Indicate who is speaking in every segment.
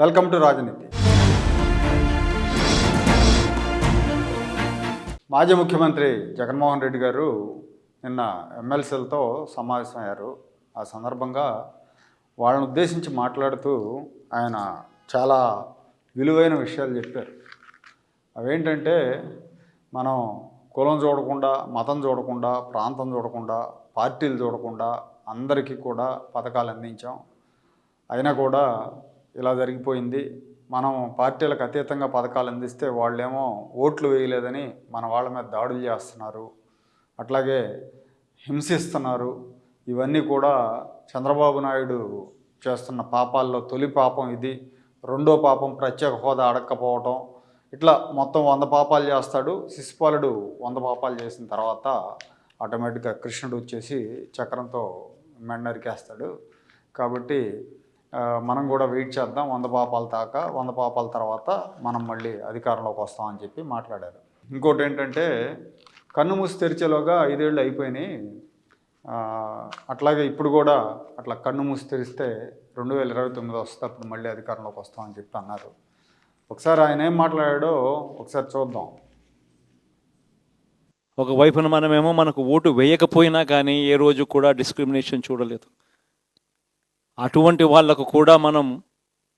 Speaker 1: Welcome to రాజనీతి. మాజీ ముఖ్యమంత్రి జగన్మోహన్ రెడ్డి గారు నిన్న ఎమ్మెల్సీలతో సమావేశమయ్యారు. ఆ సందర్భంగా వాళ్ళని ఉద్దేశించి మాట్లాడుతూ ఆయన చాలా విలువైన విషయాలు చెప్పారు. అవేంటంటే మనం కులం చూడకుండా మతం చూడకుండా ప్రాంతం చూడకుండా పార్టీలు చూడకుండా అందరికీ కూడా పథకాలు అందించాం. అయినా కూడా ఇలా జరిగిపోయింది. మనం పార్టీలకు అతీతంగా పథకాలు అందిస్తే వాళ్ళేమో ఓట్లు వేయలేదని మన వాళ్ళ మీద దాడులు చేస్తున్నారు. అట్లాగే హింసిస్తున్నారు. ఇవన్నీ కూడా చంద్రబాబు నాయుడు చేస్తున్న పాపాల్లో తొలి పాపం ఇది. రెండో పాపం ప్రత్యేక హోదా అడక్కపోవటం. ఇట్లా మొత్తం వంద పాపాలు చేస్తాడు. శిశుపాలుడు వంద పాపాలు చేసిన తర్వాత ఆటోమేటిక్గా కృష్ణుడు వచ్చేసి చక్రంతో మెండరికేస్తాడు కాబట్టి మనం కూడా వెయిట్ చేద్దాం. వంద పాపాల దాకా వంద పాపాల తర్వాత మనం మళ్ళీ అధికారంలోకి వస్తామని చెప్పి మాట్లాడారు. ఇంకోటి ఏంటంటే కన్ను మూసి తెరిచేలోగా ఐదేళ్ళు అయిపోయినాయి. అట్లాగే ఇప్పుడు కూడా అట్లా కన్ను మూసి తెరిస్తే రెండు వేల ఇరవై తొమ్మిది వస్తే అప్పుడు మళ్ళీ అధికారంలోకి వస్తామని చెప్పి అన్నారు. ఒకసారి ఆయన ఏం మాట్లాడాడో ఒకసారి చూద్దాం.
Speaker 2: ఒక వైపున మనమేమో మనకు ఓటు వేయకపోయినా కానీ ఏ రోజు కూడా డిస్క్రిమినేషన్ చూడలేదు. అటువంటి వాళ్ళకు కూడా మనం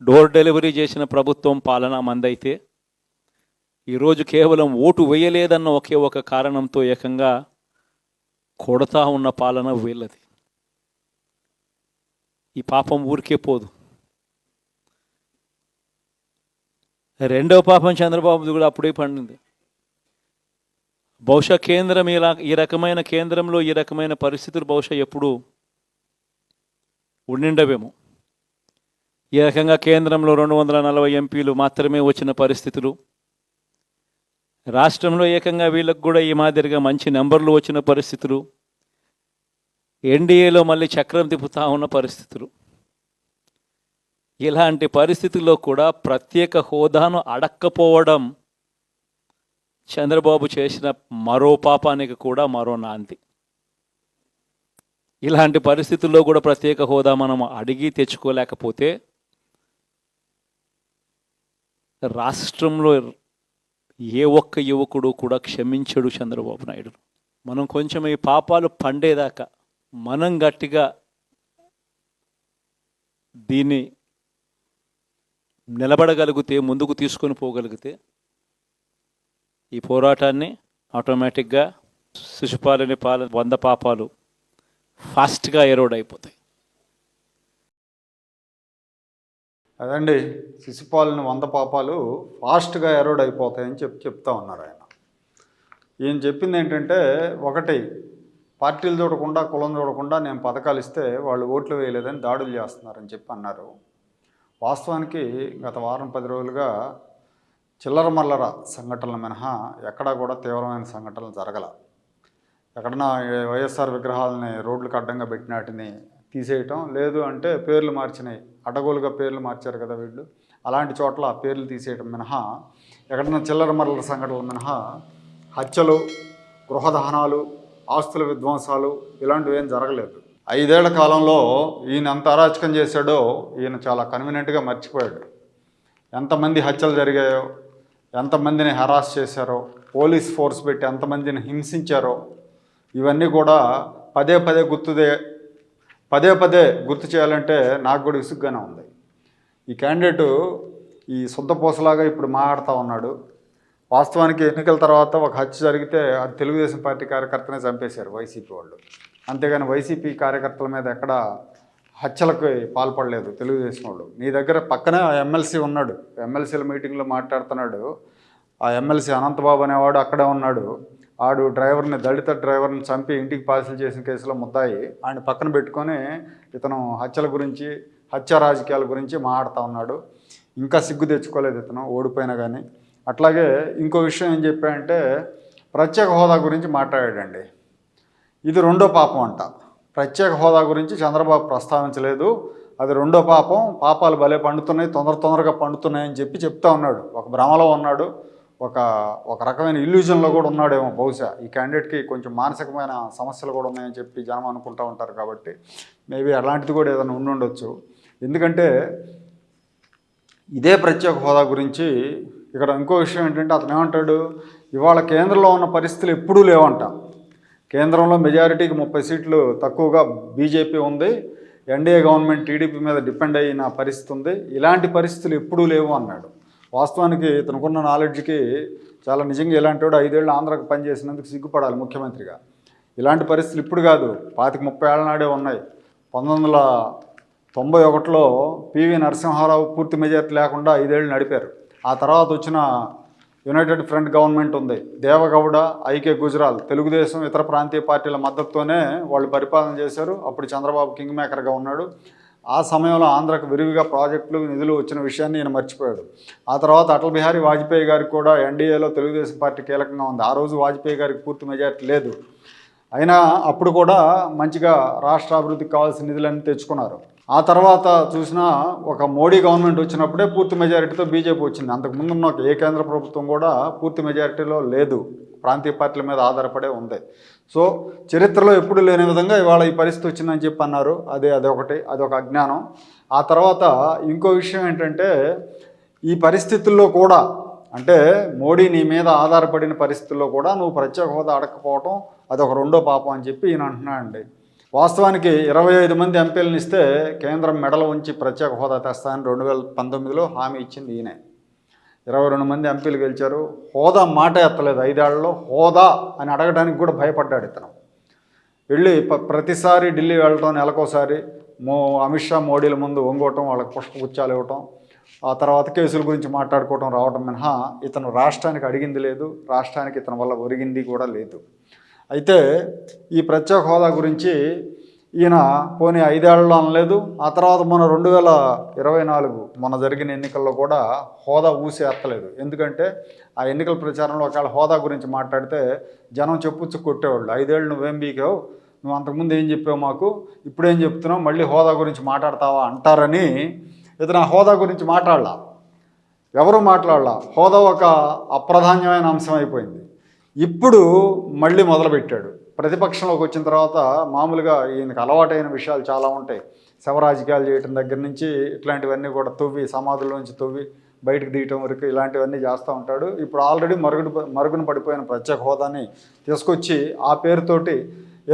Speaker 2: డోర్ డెలివరీ చేసిన ప్రభుత్వం పాలన మందైతే ఈరోజు కేవలం ఓటు వేయలేదన్న ఒకే ఒక కారణంతో ఏకంగా కొడతా ఉన్న పాలన వీళ్ళది. ఈ పాపం ఊరికే పోదు. రెండవ పాపం చంద్రబాబుది కూడా అప్పుడే పండింది. బహుశా కేంద్రం ఇలా ఈ రకమైన కేంద్రంలో ఈ రకమైన పరిస్థితులు బహుశా ఎప్పుడూ ఉండిండవేమో ఈ రకంగా కేంద్రంలో రెండు వందల నలభై ఎంపీలు మాత్రమే వచ్చిన పరిస్థితులు? రాష్ట్రంలో ఏకంగా వీళ్ళకు కూడా ఈ మాదిరిగా మంచి నెంబర్లు వచ్చిన పరిస్థితులు? ఎన్డీఏలో మళ్ళీ చక్రం తిప్పుతా ఉన్న పరిస్థితులు? ఇలాంటి పరిస్థితుల్లో కూడా ప్రత్యేక హోదాను అడక్కపోవడం చంద్రబాబు చేసిన మరో పాపానికి కూడా మరో నాంది. ఇలాంటి పరిస్థితుల్లో కూడా ప్రత్యేక హోదా మనం అడిగి తెచ్చుకోలేకపోతే రాష్ట్రంలో ఏ ఒక్క యువకుడు కూడా క్షమించడు చంద్రబాబు నాయుడు. మనం కొంచెం ఈ పాపాలు పండేదాకా మనం గట్టిగా దీన్ని నిలబడగలిగితే ముందుకు తీసుకొని పోగలిగితే ఈ పోరాటాన్ని ఆటోమేటిక్గా శిశుపాలని పాల వంద పాపాలు ఫాస్ట్గా ఎరోడ్ అయిపోతాయి
Speaker 1: అదండి శిశుపాలని వంద పాపాలు ఫాస్ట్గా ఎరోడ్ అయిపోతాయని చెప్పి చెప్తా ఉన్నారు ఆయన. ఈయన చెప్పింది ఏంటంటే ఒకటి పార్టీలు చూడకుండా కులం చూడకుండా నేను పథకాలు ఇస్తే వాళ్ళు ఓట్లు వేయలేదని దాడులు చేస్తున్నారని చెప్పి అన్నారు. వాస్తవానికి గత వారం పది రోజులుగా చిల్లర మల్లర సంఘటనలు మినహా ఎక్కడా కూడా తీవ్రమైన సంఘటనలు జరగల. ఎక్కడన్నా వైఎస్ఆర్ విగ్రహాలని రోడ్లకు అడ్డంగా పెట్టినాటిని తీసేయటం. లేదు అంటే పేర్లు మార్చినాయి. అడ్డగోలుగా పేర్లు మార్చారు కదా వీళ్ళు. అలాంటి చోట్ల పేర్లు తీసేయటం మినహా ఎక్కడన్నా చిల్లర మరల సంఘటనలు మినహా హత్యలు గృహదహనాలు ఆస్తుల విధ్వంసాలు ఇలాంటివి ఏం జరగలేదు. ఐదేళ్ళ కాలంలో ఈయన ఎంత అరాచకం చేశాడో ఈయన చాలా కన్వీనెంట్గా మర్చిపోయాడు. ఎంతమంది హత్యలు జరిగాయో ఎంతమందిని హరాస్ చేశారో పోలీస్ ఫోర్స్ పెట్టి ఎంతమందిని హింసించారో ఇవన్నీ కూడా పదే పదే గుర్తుదే పదే పదే గుర్తు చేయాలంటే నాకు కూడా విసుగ్గానే ఉంది. ఈ క్యాండిడేటు ఈ శుద్ధపూసలాగా ఇప్పుడు మాట్లాడుతూ ఉన్నాడు. వాస్తవానికి ఎన్నికల తర్వాత ఒక హత్య జరిగితే అది తెలుగుదేశం పార్టీ కార్యకర్తనే చంపేశారు వైసీపీ వాళ్ళు. అంతేగాని వైసీపీ కార్యకర్తల మీద ఎక్కడ హత్యలకు పాల్పడలేదు తెలుగుదేశం వాళ్ళు. నీ దగ్గర పక్కనే ఎమ్మెల్సీ ఉన్నాడు. ఎమ్మెల్సీల మీటింగ్లో మాట్లాడుతున్నాడు. ఆ ఎమ్మెల్సీ అనంతబాబు అనేవాడు అక్కడే ఉన్నాడు. ఆడు డ్రైవర్ని దళిత డ్రైవర్ని చంపి ఇంటికి పార్సిల్ చేసిన కేసులో ముద్దాయి. ఆయన పక్కన పెట్టుకొని ఇతను హత్యల గురించి హత్య రాజకీయాల గురించి మాట్లాడుతూ ఉన్నాడు. ఇంకా సిగ్గు తెచ్చుకోలేదు ఇతను ఓడిపోయినా కానీ అట్లాగే ఇంకో విషయం ఏం చెప్పాడంటే ప్రత్యేక హోదా గురించి మాట్లాడాడండి. ఇది రెండో పాపం అంట. ప్రత్యేక హోదా గురించి చంద్రబాబు ప్రస్తావించలేదు. అది రెండో పాపం. పాపాలు భలే పండుతున్నాయి తొందర తొందరగా పండుతున్నాయి అని చెప్పి చెప్తా ఉన్నాడు. ఒక భ్రమలో ఉన్నాడు. ఒక ఒక రకమైన ఇల్యూజన్లో కూడా ఉన్నాడేమో బహుశా. ఈ క్యాండిడేట్కి కొంచెం మానసికమైన సమస్యలు కూడా ఉన్నాయని చెప్పి జనం అనుకుంటూ ఉంటారు కాబట్టి మేబీ అలాంటిది కూడా ఏదైనా ఉండుండొచ్చు ఎందుకంటే ఇదే ప్రత్యేక హోదా గురించి ఇక్కడ ఇంకో విషయం ఏంటంటే అతను ఏమంటాడు? ఇవాళ కేంద్రంలో ఉన్న పరిస్థితులు ఎప్పుడూ లేవంట. కేంద్రంలో మెజారిటీకి ముప్పై సీట్లు తక్కువగా బీజేపీ ఉంది. ఎన్డీఏ గవర్నమెంట్ టీడీపీ మీద డిపెండ్ అయిన పరిస్థితి ఉంది. ఇలాంటి పరిస్థితులు ఎప్పుడూ లేవు అన్నాడు. వాస్తవానికి ఇతనుకున్న నాలెడ్జ్కి చాలా నిజంగా ఇలాంటి వాడు ఐదేళ్ళు ఆంధ్రాకి పనిచేసినందుకు సిగ్గుపడాలి ముఖ్యమంత్రిగా. ఇలాంటి పరిస్థితులు ఇప్పుడు కాదు. పాతిక ముప్పై ఏళ్ళ నాడే ఉన్నాయి. పంతొమ్మిది వందల తొంభై ఒకటిలో పివి నరసింహారావు పూర్తి మెజార్టీ లేకుండా ఐదేళ్ళు నడిపారు. ఆ తర్వాత వచ్చిన యునైటెడ్ ఫ్రంట్ గవర్నమెంట్ ఉంది. దేవగౌడ ఐకే గుజరాల్ తెలుగుదేశం ఇతర ప్రాంతీయ పార్టీల మద్దతుతోనే వాళ్ళు పరిపాలన చేశారు. అప్పుడు చంద్రబాబు కింగ్ మేకర్గా ఉన్నాడు. ఆ సమయంలో ఆంధ్రకు విరివిగా ప్రాజెక్టులు నిధులు వచ్చిన విషయాన్ని ఈయన మర్చిపోయాడు. ఆ తర్వాత అటల్ బిహారీ వాజ్పేయి గారికి కూడా ఎన్డీఏలో తెలుగుదేశం పార్టీ కీలకంగా ఉంది. ఆ రోజు వాజ్పేయి గారికి పూర్తి మెజార్టీ లేదు. అయినా అప్పుడు కూడా మంచిగా రాష్ట్ర అభివృద్ధికి కావాల్సిన నిధులన్నీ తెచ్చుకున్నారు. ఆ తర్వాత చూసినా ఒక మోడీ గవర్నమెంట్ వచ్చినప్పుడే పూర్తి మెజారిటీతో బీజేపీ వచ్చింది. అంతకుముందు ఉన్న ఏ కేంద్ర ప్రభుత్వం కూడా పూర్తి మెజారిటీలో లేదు. ప్రాంతీయ పార్టీల మీద ఆధారపడే ఉంది. సో చరిత్రలో ఎప్పుడు లేని విధంగా ఇవాళ ఈ పరిస్థితి వచ్చిందని చెప్పి అన్నారు. అదే అదొకటి అదొక అజ్ఞానం. ఆ తర్వాత ఇంకో విషయం ఏంటంటే ఈ పరిస్థితుల్లో కూడా అంటే మోడీ నీ మీద ఆధారపడిన పరిస్థితుల్లో కూడా నువ్వు ప్రత్యేక హోదా అడగకపోవటం అదొక రెండో పాపం అని చెప్పి ఈయన అంటున్నాడండి. వాస్తవానికి ఇరవై ఐదు మంది ఎంపీలను ఇస్తే కేంద్రం మెడలు ఉంచి ప్రత్యేక హోదా తెస్తానని రెండు వేల పంతొమ్మిదిలో హామీ ఇచ్చింది ఈయనే. ఇరవై రెండు మంది ఎంపీలు గెలిచారు. హోదా మాట ఎత్తలేదు ఐదేళ్ళలో. హోదా అని అడగడానికి కూడా భయపడ్డాడు ఇతను. వెళ్ళి ప- ప్రతిసారి ఢిల్లీ వెళ్ళటం నెలకోసారి మో అమిత్ షా మోడీల ముందు వంగోవటం వాళ్ళకి పుష్పగుచ్చాలు ఇవ్వటం ఆ తర్వాత కేసుల గురించి మాట్లాడుకోవటం రావటం మినహా ఇతను రాష్ట్రానికి అడిగింది లేదు. రాష్ట్రానికి ఇతని వల్ల ఒరిగింది కూడా లేదు. అయితే ఈ ప్రత్యేక హోదా గురించి ఈయన పోనీ ఐదేళ్ళలో అనలేదు ఆ తర్వాత మన రెండు వేల ఇరవై నాలుగు మన జరిగిన ఎన్నికల్లో కూడా హోదా ఊసి ఎత్తలేదు ఎందుకంటే ఆ ఎన్నికల ప్రచారంలో ఒకవేళ హోదా గురించి మాట్లాడితే జనం చెప్పుచ్చు కొట్టేవాళ్ళు. ఐదేళ్ళు నువ్వేం బీకావు నువ్వు అంతకుముందు ఏం చెప్పావు మాకు ఇప్పుడేం చెప్తున్నావు మళ్ళీ హోదా గురించి మాట్లాడతావా అంటారని ఇతను ఆ హోదా గురించి మాట్లాడలా. ఎవరు మాట్లాడలా? హోదా ఒక అప్రధాన్యమైన అంశం అయిపోయింది. ఇప్పుడు మళ్ళీ మొదలుపెట్టాడు. ప్రతిపక్షంలోకి వచ్చిన తర్వాత మామూలుగా ఈయనకు అలవాటైన విషయాలు చాలా ఉంటాయి. శవరాజకీయాలు చేయటం దగ్గర నుంచి ఇట్లాంటివన్నీ కూడా తవ్వి సమాధుల నుంచి తవ్వి బయటకు దిగటం వరకు ఇలాంటివన్నీ చేస్తూ ఉంటాడు. ఇప్పుడు ఆల్రెడీ మరుగుడు మరుగున పడిపోయిన ప్రత్యేక హోదాని తీసుకొచ్చి ఆ పేరుతోటి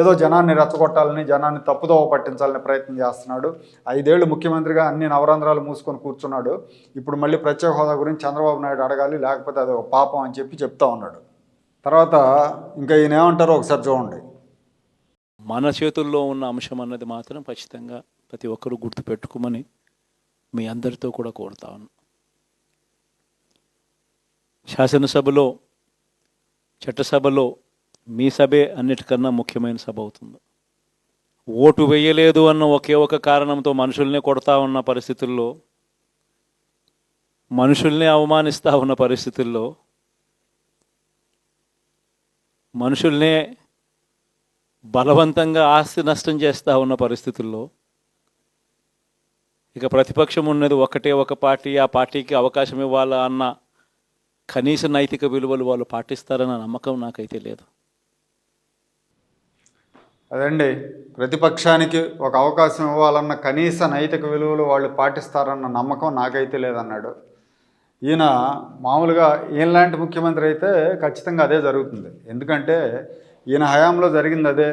Speaker 1: ఏదో జనాన్ని రెచ్చగొట్టాలని జనాన్ని తప్పుదోవ పట్టించాలని ప్రయత్నం చేస్తున్నాడు. ఐదేళ్ళు ముఖ్యమంత్రిగా అన్ని నవరంధ్రాలు మూసుకొని కూర్చున్నాడు. ఇప్పుడు మళ్ళీ ప్రత్యేక హోదా గురించి చంద్రబాబు నాయుడు అడగాలి లేకపోతే అది ఒక పాపం అని చెప్పి చెప్తా ఉన్నాడు. తర్వాత ఇంకా ఈయన ఏమంటారో ఒకసారి చూడండి.
Speaker 2: మన చేతుల్లో ఉన్న అంశం అన్నది మాత్రం ఖచ్చితంగా ప్రతి ఒక్కరూ గుర్తుపెట్టుకోమని మీ అందరితో కూడా కోరుతా ఉన్నాను శాసనసభలో చట్టసభలో మీ సభే అన్నిటికన్నా ముఖ్యమైన సభ అవుతుంది. ఓటు వేయలేదు అన్న ఒకే ఒక కారణంతో మనుషుల్నే కొడతా ఉన్న పరిస్థితుల్లో మనుషుల్ని అవమానిస్తూ ఉన్న పరిస్థితుల్లో మనుషుల్నే బలవంతంగా ఆస్తి నష్టం చేస్తూ ఉన్న పరిస్థితుల్లో ఇక ప్రతిపక్షం ఉన్నది ఒకటే ఒక పార్టీ ఆ పార్టీకి అవకాశం ఇవ్వాలా అన్న కనీస నైతిక విలువలు వాళ్ళు పాటిస్తారన్న నమ్మకం నాకైతే లేదు.
Speaker 1: అదండి. ప్రతిపక్షానికి ఒక అవకాశం ఇవ్వాలన్న కనీస నైతిక విలువలు వాళ్ళు పాటిస్తారన్న నమ్మకం నాకైతే లేదన్నాడు. ఈయన మామూలుగా ఈయనలాంటి ముఖ్యమంత్రి అయితే ఖచ్చితంగా అదే జరుగుతుంది. ఎందుకంటే ఈయన హయాంలో జరిగింది అదే.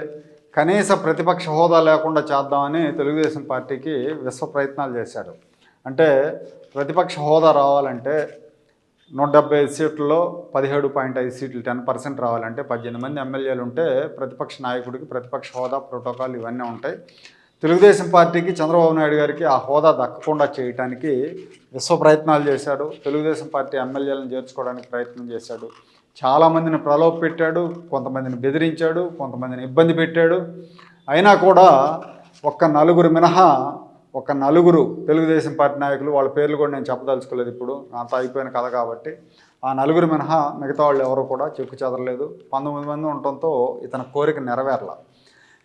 Speaker 1: కనీస ప్రతిపక్ష హోదా లేకుండా చేద్దామని తెలుగుదేశం పార్టీకి విశ్వ ప్రయత్నాలు చేశాడు. అంటే ప్రతిపక్ష హోదా రావాలంటే నూట డెబ్బై ఐదు సీట్లలో పదిహేడు పాయింట్ ఐదు సీట్లు టెన్ పర్సెంట్ రావాలంటే పద్దెనిమిది మంది ఎమ్మెల్యేలు ఉంటే ప్రతిపక్ష నాయకుడికి ప్రతిపక్ష హోదా ప్రోటోకాల్ ఇవన్నీ ఉంటాయి. తెలుగుదేశం పార్టీకి చంద్రబాబు నాయుడు గారికి ఆ హోదా దక్కకుండా చేయటానికి విశ్వ ప్రయత్నాలు చేశాడు. తెలుగుదేశం పార్టీ ఎమ్మెల్యేలను చేర్చుకోవడానికి ప్రయత్నం చేశాడు. చాలామందిని ప్రలోభ పెట్టాడు కొంతమందిని బెదిరించాడు కొంతమందిని ఇబ్బంది పెట్టాడు. అయినా కూడా ఒక్క నలుగురు మినహా ఒక నలుగురు తెలుగుదేశం పార్టీ నాయకులు వాళ్ళ పేర్లు కూడా నేను చెప్పదలుచుకోలేదు ఇప్పుడు. అంత అయిపోయిన కథ కాబట్టి. ఆ నలుగురు మినహా మిగతా వాళ్ళు ఎవరు కూడా చెక్కు చెదరలేదు. పంతొమ్మిది మంది ఉండటంతో ఇతని కోరిక నెరవేరల.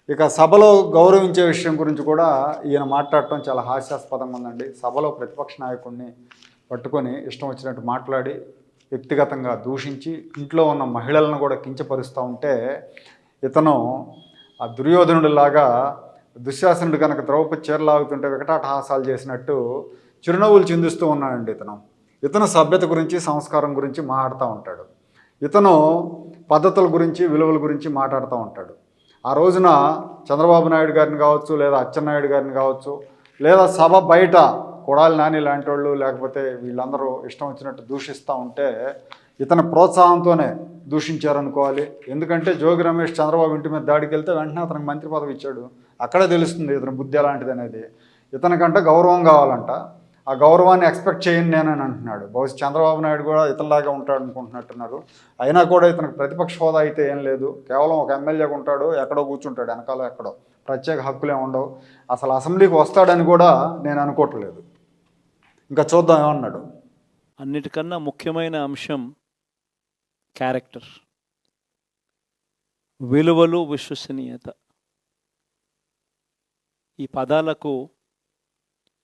Speaker 1: ఇక సభలో గౌరవించే విషయం గురించి కూడా ఈయన మాట్లాడటం చాలా హాస్యాస్పదంగా ఉందండి. సభలో ప్రతిపక్ష నాయకుడిని పట్టుకొని ఇష్టం వచ్చినట్టు మాట్లాడి వ్యక్తిగతంగా దూషించి ఇంట్లో ఉన్న మహిళలను కూడా కించపరుస్తూ ఉంటే ఇతను ఆ దుర్యోధనుడిలాగా దుశ్శాసనుడు కనుక ద్రౌపది చీరలాగుతుంటే వికటాటహాసాలు చేసినట్టు చిరునవ్వులు చిందిస్తూ ఉన్నాడండి ఇతను. ఇతను సభ్యత గురించి సంస్కారం గురించి మాట్లాడుతూ ఉంటాడు. ఇతను పద్ధతుల గురించి విలువల గురించి మాట్లాడుతూ ఉంటాడు. ఆ రోజున చంద్రబాబు నాయుడు గారిని కావచ్చు లేదా అచ్చెన్నాయుడు గారిని కావచ్చు లేదా సభ బయట కొడాలి నాని లాంటి వాళ్ళు లేకపోతే వీళ్ళందరూ ఇష్టం వచ్చినట్టు దూషిస్తూ ఉంటే ఇతని ప్రోత్సాహంతోనే దూషించారనుకోవాలి. ఎందుకంటే జోగి రమేష్ చంద్రబాబు ఇంటి మీద దాడికి వెళ్తే వెంటనే అతనికి మంత్రి పదవి ఇచ్చాడు. అక్కడే తెలుస్తుంది ఇతని బుద్ధి ఎలాంటిది అనేది ఇతనికంటే గౌరవం కావాలంట. ఆ గౌరవాన్ని ఎక్స్పెక్ట్ చేయను నేనని అంటున్నాడు. బహుశా చంద్రబాబు నాయుడు కూడా ఇతరులాగా ఉంటాడు అనుకుంటున్నట్టున్నారు. అయినా కూడా ఇతనికి ప్రతిపక్ష హోదా అయితే ఏం లేదు. కేవలం ఒక ఎమ్మెల్యేగా ఉంటాడు ఎక్కడో కూర్చుంటాడు వెనకాల ఎక్కడో. ప్రత్యేక హక్కులే ఉండవు. అసలు అసెంబ్లీకి వస్తాడని కూడా నేను అనుకోవట్లేదు. ఇంకా చూద్దాం ఏమన్నాడు.
Speaker 2: అన్నిటికన్నా ముఖ్యమైన అంశం క్యారెక్టర్. విలువలు విశ్వసనీయత. ఈ పదాలకు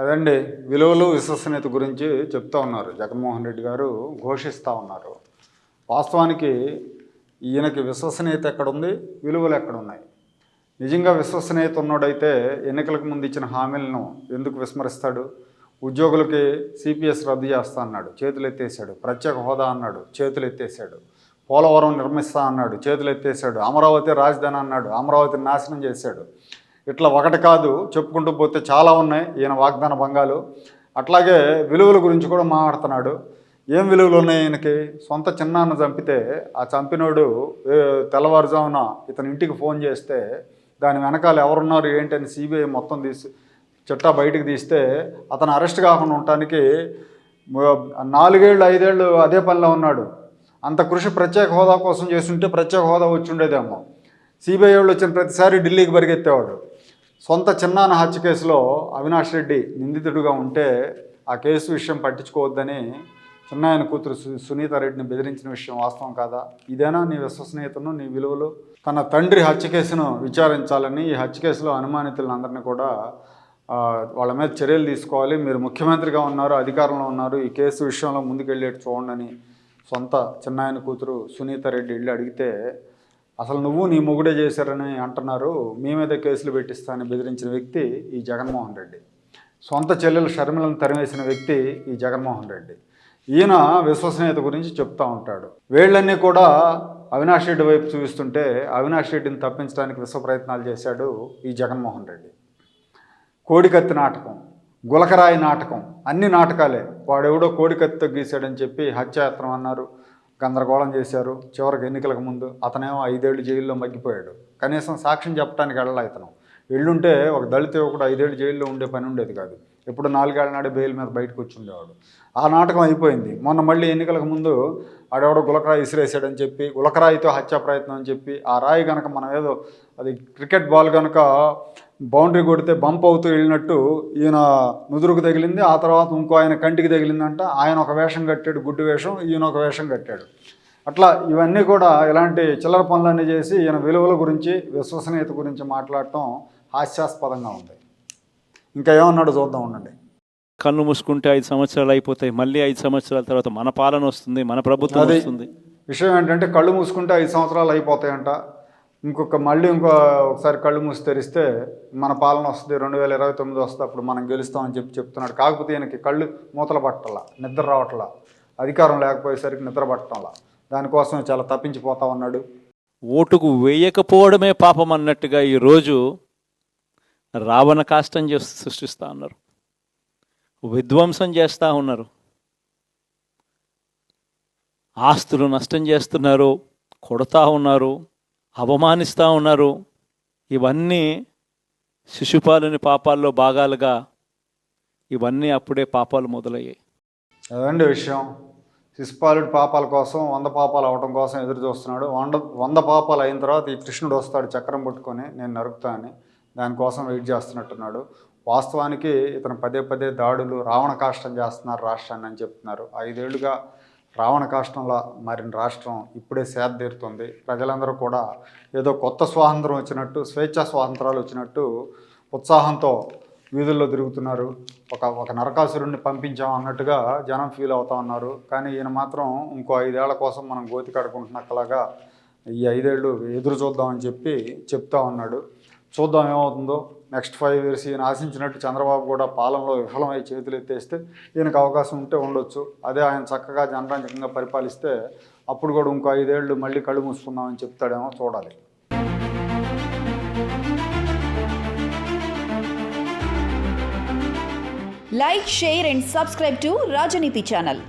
Speaker 1: అదండి విలువలు విశ్వసనీయత గురించి చెప్తా ఉన్నారు. జగన్మోహన్ రెడ్డి గారు ఘోషిస్తూ ఉన్నారు. వాస్తవానికి ఈయనకి విశ్వసనీయత ఎక్కడుంది? విలువలు ఎక్కడున్నాయి? నిజంగా విశ్వసనీయత ఉన్నోడైతే ఎన్నికలకు ముందు ఇచ్చిన హామీలను ఎందుకు విస్మరిస్తాడు? ఉద్యోగులకి సిపిఎస్ రద్దు చేస్తా అన్నాడు చేతులు ఎత్తేసాడు ప్రత్యేక హోదా అన్నాడు చేతులు ఎత్తేసాడు పోలవరం నిర్మిస్తా అన్నాడు చేతులు ఎత్తేసాడు అమరావతి రాజధాని అన్నాడు అమరావతిని నాశనం చేశాడు. ఇట్లా ఒకటి కాదు చెప్పుకుంటూ పోతే చాలా ఉన్నాయి ఈయన వాగ్దాన భంగాలు. అట్లాగే విలువల గురించి కూడా మాట్లాడుతున్నాడు. ఏం విలువలు ఉన్నాయి ఈయనకి? సొంత చిన్నాన్న చంపితే ఆ చంపినోడు తెల్లవారుజామున ఇతని ఇంటికి ఫోన్ చేస్తే దాని వెనకాల ఎవరున్నారు ఏంటి అని సిబిఐ మొత్తం తీసి చిట్టా బయటకు తీస్తే అతను అరెస్ట్ కాకుండా ఉండటానికి నాలుగేళ్ళు ఐదేళ్ళు అదే పనిలో ఉన్నాడు. అంత కృషి ప్రత్యేక హోదా కోసం చేస్తుంటే ప్రత్యేక హోదా వచ్చి ఉండేదేమో. సిబిఐ వాళ్ళు వచ్చిన ప్రతిసారి ఢిల్లీకి పరిగెత్తేవాడు. సొంత చిన్నాన్న హత్య కేసులో అవినాష్ రెడ్డి నిందితుడిగా ఉంటే ఆ కేసు విషయం పట్టించుకోవద్దని చిన్నాయన కూతురు సునీత రెడ్డిని బెదిరించిన విషయం వాస్తవం కాదా? ఇదేనా నీ విశ్వసనీయతను నీ విలువలు? తన తండ్రి హత్య కేసును విచారించాలని ఈ హత్య కేసులో అనుమానితులందరినీ కూడా వాళ్ళ మీద చర్యలు తీసుకోవాలి. మీరు ముఖ్యమంత్రిగా ఉన్నారు అధికారంలో ఉన్నారు. ఈ కేసు విషయంలో ముందుకెళ్ళేట్టు చూడండి సొంత చిన్నాయన కూతురు సునీత రెడ్డి వెళ్ళి అడిగితే అసలు నువ్వు నీ మొగుడే చేశారని అంటున్నారు. మీ మీద కేసులు పెట్టిస్తానని బెదిరించిన వ్యక్తి ఈ జగన్మోహన్ రెడ్డి. సొంత చెల్లెలు షర్మిలను తరిమేసిన వ్యక్తి ఈ జగన్మోహన్ రెడ్డి. ఈయన విశ్వసనీయత గురించి చెప్తా ఉంటాడు. వీళ్ళన్నీ కూడా అవినాష్ రెడ్డి వైపు చూపిస్తుంటే అవినాష్ రెడ్డిని తప్పించడానికి విశ్వ ప్రయత్నాలు చేశాడు ఈ జగన్మోహన్ రెడ్డి. కోడికత్తి నాటకం గులకరాయి నాటకం అన్ని నాటకాలే. వాడెవడో కోడికత్తితో గీశాడని చెప్పి హత్యాయత్నం అన్నారు. గందరగోళం చేశారు. చివరికి ఎన్నికలకు ముందు అతనేమో ఐదేళ్ళు జైల్లో మగ్గిపోయాడు. కనీసం సాక్ష్యం చెప్పడానికి వెళ్ళాలి ఇతను వెళ్ళుంటే ఒక దళిత యువకుడు ఐదేళ్ళు జైల్లో ఉండే పని ఉండేది కాదు. ఎప్పుడు నాలుగేళ్ళ నాడే బెయిల్ మీద బయటకు వచ్చి ఉండేవాడు ఆ నాటకం అయిపోయింది. మొన్న మళ్ళీ ఎన్నికలకు ముందు ఆడెవడో గులకరాయి ఇసిరేసాడని చెప్పి గులకరాయితో హత్యా ప్రయత్నం అని చెప్పి ఆ రాయి కనుక మనం ఏదో అది క్రికెట్ బాల్ కనుక బౌండరీ కొడితే బంప్ అవుతూ వెళ్ళినట్టు ఈయన నుదురుకు తగిలింది ఆ తర్వాత ఇంకో ఆయన కంటికి తగిలిందంట. ఆయన ఒక వేషం కట్టాడు గుడ్డు వేషం ఈయన ఒక వేషం కట్టాడు. అట్లా ఇవన్నీ కూడా ఇలాంటి చిల్లర పనులన్నీ చేసి ఈయన విలువల గురించి విశ్వసనీయత గురించి మాట్లాడటం హాస్యాస్పదంగా ఉంది. ఇంకా ఏమన్నాడు చూద్దాం ఉండండి.
Speaker 2: కళ్ళు మూసుకుంటే ఐదు సంవత్సరాలు అయిపోతాయి మళ్ళీ ఐదు సంవత్సరాల తర్వాత మన పాలన వస్తుంది మన ప్రభుత్వం
Speaker 1: అది
Speaker 2: వస్తుంది.
Speaker 1: విషయం ఏంటంటే కళ్ళు మూసుకుంటే ఐదు సంవత్సరాలు అయిపోతాయంట. ఇంకొక మళ్ళీ ఇంకో ఒకసారి కళ్ళు మూసి తెరిస్తే మన పాలన వస్తుంది రెండు వేల ఇరవై తొమ్మిది వస్తే అప్పుడు మనం గెలుస్తామని చెప్పి చెప్తున్నాడు. కాకపోతే ఈయనకి కళ్ళు మూతలు పట్టలా నిద్ర రావట్లా అధికారం లేకపోయేసరికి నిద్ర పట్టడంలా దానికోసం చాలా తప్పించిపోతా ఉన్నాడు.
Speaker 2: ఓటుకు వేయకపోవడమే పాపం అన్నట్టుగా ఈరోజు రావణ కాష్టం చేస్తూ సృష్టిస్తూ ఉన్నారు. విధ్వంసం చేస్తూ ఉన్నారు. ఆస్తులు నష్టం చేస్తున్నారు కొడతా ఉన్నారు. అవమానిస్తూ ఉన్నారు. ఇవన్నీ శిశుపాలుని పాపాల్లో భాగాలుగా ఇవన్నీ అప్పుడే పాపాలు మొదలయ్యాయి.
Speaker 1: అదండి విషయం. శిశుపాలుడి పాపాల కోసం వంద పాపాలు అవడం కోసం ఎదురు చూస్తున్నాడు. వంద వంద పాపాలు అయిన తర్వాత ఈ కృష్ణుడు వస్తాడు చక్రం పట్టుకొని నేను నరుకుతా దానికోసం వెయిట్ చేస్తున్నట్టున్నాడు. వాస్తవానికి ఇతను పదే పదే దాడులు రావణ కాష్టం చేస్తున్నారు రాష్ట్రాన్ని అని చెప్తున్నారు. ఐదేళ్ళుగా రావణ కాష్టంలో మారిన రాష్ట్రం ఇప్పుడే సేదతీరుతుంది ప్రజలందరూ కూడా ఏదో కొత్త స్వాతంత్రం వచ్చినట్టు స్వేచ్ఛా స్వాతంత్రాలు వచ్చినట్టు ఉత్సాహంతో వీధుల్లో తిరుగుతున్నారు. ఒక ఒక నరకాసురుడిని పంపించాం అన్నట్టుగా జనం ఫీల్ అవుతా ఉన్నారు. కానీ ఈయన మాత్రం ఇంకో ఐదేళ్ళ కోసం మనం గోతి కడుకుంటున్నక్కలాగా ఈ ఐదేళ్ళు ఎదురు చూద్దామని చెప్పి చెప్తా ఉన్నాడు. చూద్దాం ఏమవుతుందో. నెక్స్ట్ ఫైవ్ ఇయర్స్ ఈయన ఆశించినట్టు చంద్రబాబు కూడా పాలనలో విఫలమై చేతులు ఎత్తేస్తే ఈయనకు అవకాశం ఉంటే ఉండొచ్చు. అదే ఆయన చక్కగా జనరంజకంగా పరిపాలిస్తే అప్పుడు కూడా ఇంకో ఐదేళ్ళు మళ్ళీ కళ్ళు మూసుకుందామని చెప్తాడేమో చూడాలి.
Speaker 3: Like share and subscribe to Rajaneeti channel